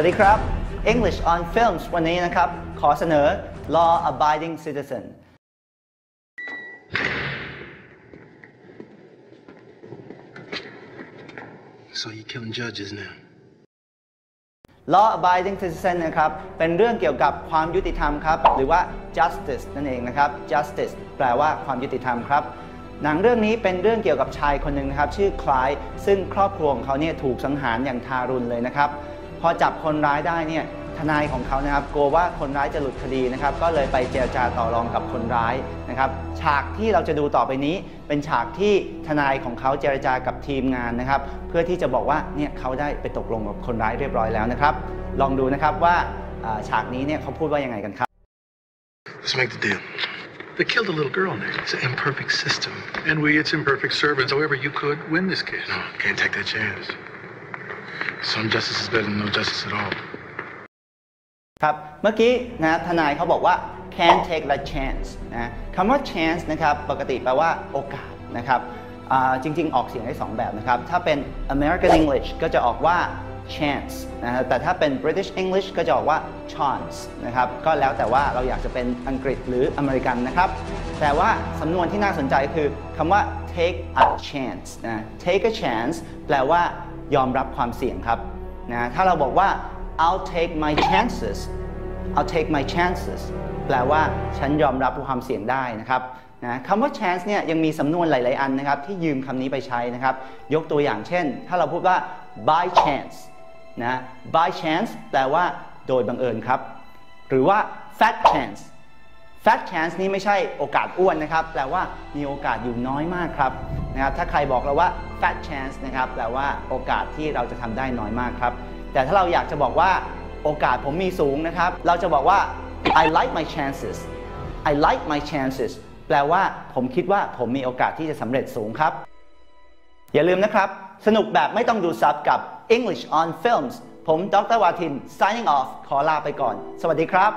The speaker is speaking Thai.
วัสดีครับ English on Films วันนี้นะครับ ขอเสนอ Law Abiding Citizen So you're killing judges now. Law Abiding Citizen นะครับ เป็นเรื่องเกี่ยวกับความยุติธรรมครับ หรือว่า justice นั่นเองนะครับ justice แปลว่าความยุติธรรมครับหนังเรื่องนี้เป็นเรื่องเกี่ยวกับชายคนหนึ่งนะครับ ชื่อคลาย ซึ่งครอบครัวของเขาเนี่ยถูกสังหารอย่างทารุณเลยนะครับ พอจับคนร้ายได้เนี่ยทนายของเขานะครับกลัวว่าคนร้ายจะหลุดคดีนะครับ ก็เลยไปเจรจาต่อรองกับคนร้ายนะครับ ฉากที่เราจะดูต่อไปนี้ เป็นฉากที่ทนายของเขาเจรจากับทีมงานนะครับ เพื่อที่จะบอกว่าเนี่ยเขาได้ไปตกลงกับคนร้ายเรียบร้อยแล้วนะครับ ลองดูนะครับว่าอ่าฉากนี้เนี่ยเขาพูดว่ายังไงกันครับ Let's make the deal. They killed a little girl in there. It's an imperfect system. And we, its imperfect servants. However, you could win this case. No, can't take that chance. Some justice is better than no justice at all. ครับ เมื่อกี้นะทนายเขาบอกว่า can take the chance นะคำว่า chance นะครับ ปกติแปลว่าโอกาสนะครับจริง ๆ ออกเสียงได้ 2 แบบนะครับ ถ้าเป็น American English ก็จะออกว่า chance นะฮะแต่ถ้าเป็น British English ก็จะออกว่า chance นะครับ ก็แล้วแต่ว่าเราอยากจะเป็นอังกฤษหรืออเมริกันนะครับ แต่ว่าสำนวนที่น่าสนใจคือคำว่า take a chance นะ take a chance แปลว่า ยอมรับความเสี่ยงครับนะถ้าเราบอกว่า I'll take my chances I'll take my chances แปลว่าฉันยอมรับความเสี่ยงได้นะครับนะคำว่า chance เนี่ยยังมีสำนวนหลาย ๆ อันนะครับ ที่ยืมคำนี้ไปใช้นะครับ ยกตัวอย่างเช่น ถ้าเราพูดว่า by chance นะ by chance แปลว่าโดยบังเอิญครับ หรือว่า fat chance fat chance นี้ไม่ใช่โอกาสอ้วนนะครับ แปลว่ามีโอกาสอยู่น้อยมากครับนะครับ ถ้าใครบอกเราว่า fat chance นะครับ แปลว่าโอกาสที่เราจะทำได้น้อยมากครับ แต่ถ้าเราอยากจะบอกว่าโอกาสผมมีสูงนะครับ เราจะบอกว่า I like my chances I like my chances แปลว่าผมคิดว่าผมมีโอกาสที่จะสำเร็จสูงครับ อย่าลืมนะครับ สนุกแบบไม่ต้องดูซับกับ English on Films ผม ดรวาทิน signing off ขอลาไปก่อน สวัสดีครับ